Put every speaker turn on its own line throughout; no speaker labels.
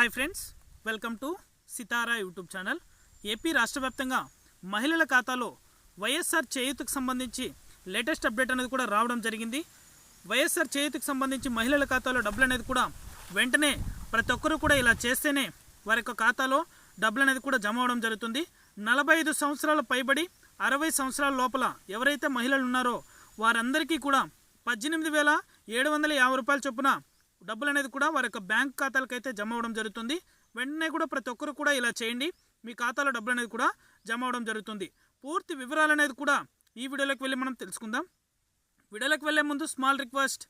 Hi friends welcome to Sitara YouTube channel AP రాష్ట్ర వ్యాప్తంగా మహిళల ఖాతాలో వైఎస్ఆర్ చేయూతకు సంబంధించి లేటెస్ట్ అప్డేట్ అనేది కూడా రావడం జరిగింది వైఎస్ఆర్ చేయూతకు సంబంధించి మహిళల ఖాతాలో డబ్బులు అనేది కూడా వెంటనే ప్రతి ఒక్కరూ కూడా ఇలా చేస్తేనే వారి యొక్క ఖాతాలో డబ్బులు అనేది కూడా జమ అవడం జరుగుతుంది నలభై ఐదు సంవత్సరాల పైబడి అరవై సంవత్సరాల లోపల ఎవరైతే మహిళలు ఉన్నారో వారందరికీ కూడా పద్దెనిమిది వేల ఏడు వందల యాభై రూపాయల చొప్పున డబ్బులు అనేది కూడా వారి యొక్క బ్యాంక్ ఖాతాలకు అయితే జమ అవడం జరుగుతుంది. వెంటనే కూడా ప్రతి ఒక్కరు కూడా ఇలా చేయండి. మీ ఖాతాలో డబ్బులు అనేది కూడా జమ అవడం జరుగుతుంది. పూర్తి వివరాలు అనేది కూడా ఈ వీడియోలోకి వెళ్ళి మనం తెలుసుకుందాం. వీడియోలోకి వెళ్ళే ముందు స్మాల్ రిక్వెస్ట్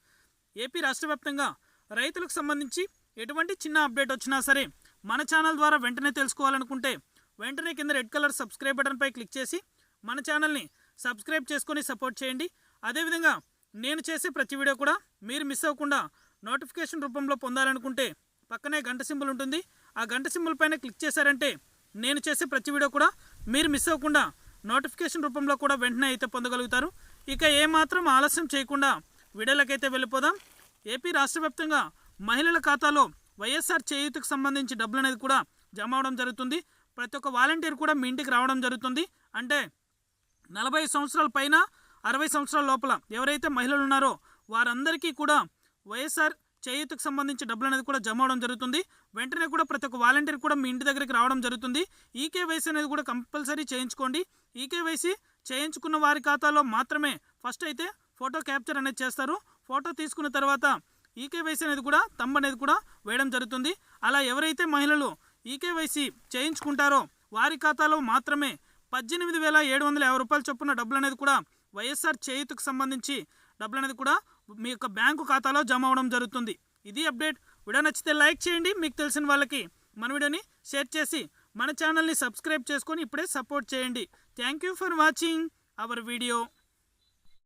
ఏపీ రాష్ట్ర వ్యాప్తంగా రైతులకు సంబంధించి ఎటువంటి చిన్న అప్డేట్ వచ్చినా సరే మన ఛానల్ ద్వారా వెంటనే తెలుసుకోవాలనుకుంటే వెంటనే కింద రెడ్ కలర్ సబ్స్క్రైబ్ బటన్పై క్లిక్ చేసి మన ఛానల్ని సబ్స్క్రైబ్ చేసుకొని సపోర్ట్ చేయండి. అదేవిధంగా నేను చేసే ప్రతి వీడియో కూడా మీరు మిస్ అవ్వకుండా నోటిఫికేషన్ రూపంలో పొందాలనుకుంటే పక్కనే గంట సింబల్ ఉంటుంది. ఆ గంట సింబల్ పైన క్లిక్ చేశారంటే నేను చేసే ప్రతి వీడియో కూడా మీరు మిస్ అవ్వకుండా నోటిఫికేషన్ రూపంలో కూడా వెంటనే అయితే పొందగలుగుతారు. ఇక ఏమాత్రం ఆలస్యం చేయకుండా వీడియోలకైతే వెళ్ళిపోదాం. ఏపీ రాష్ట్ర వ్యాప్తంగా మహిళల ఖాతాలో వైఎస్ఆర్ చేయూతకు సంబంధించి డబ్బులు అనేది కూడా జమ అవడం జరుగుతుంది. ప్రతి ఒక్క వాలంటీర్ కూడా మీ ఇంటికి రావడం జరుగుతుంది. అంటే నలభై సంవత్సరాల పైన అరవై సంవత్సరాల లోపల ఎవరైతే మహిళలు ఉన్నారో వారందరికీ కూడా వైఎస్ఆర్ చేయూతకు సంబంధించి డబ్బులు అనేది కూడా జమ అవడం జరుగుతుంది. వెంటనే కూడా ప్రతి ఒక్క వాలంటీర్ కూడా మీ ఇంటి దగ్గరికి రావడం జరుగుతుంది. ఈకేవైసీ అనేది కూడా కంపల్సరీ చేయించుకోండి. ఈకేవైసీ చేయించుకున్న వారి ఖాతాలో మాత్రమే ఫస్ట్ అయితే ఫోటో క్యాప్చర్ అనేది చేస్తారు. ఫోటో తీసుకున్న తర్వాత ఈకేవైసీ అనేది కూడా తమ్ అనేది కూడా వేయడం జరుగుతుంది. అలా ఎవరైతే మహిళలు ఈకేవైసీ చేయించుకుంటారో వారి ఖాతాలో మాత్రమే పద్దెనిమిది వేల ఏడు వందల యాభై రూపాయల చొప్పున డబ్బులు అనేది కూడా వైఎస్ఆర్ చేయుతకు సంబంధించి డబ్బులు అనేది కూడా మీ యొక్క బ్యాంకు ఖాతాలో జమ అవడం జరుగుతుంది. ఇది అప్డేట్. వీడియో నచ్చితే లైక్ చేయండి. మీకు తెలిసిన వాళ్ళకి మన వీడియోని షేర్ చేసి మన ఛానల్ని సబ్స్క్రైబ్ చేసుకొని ఇప్పుడే సపోర్ట్ చేయండి. Thank you for watching our video.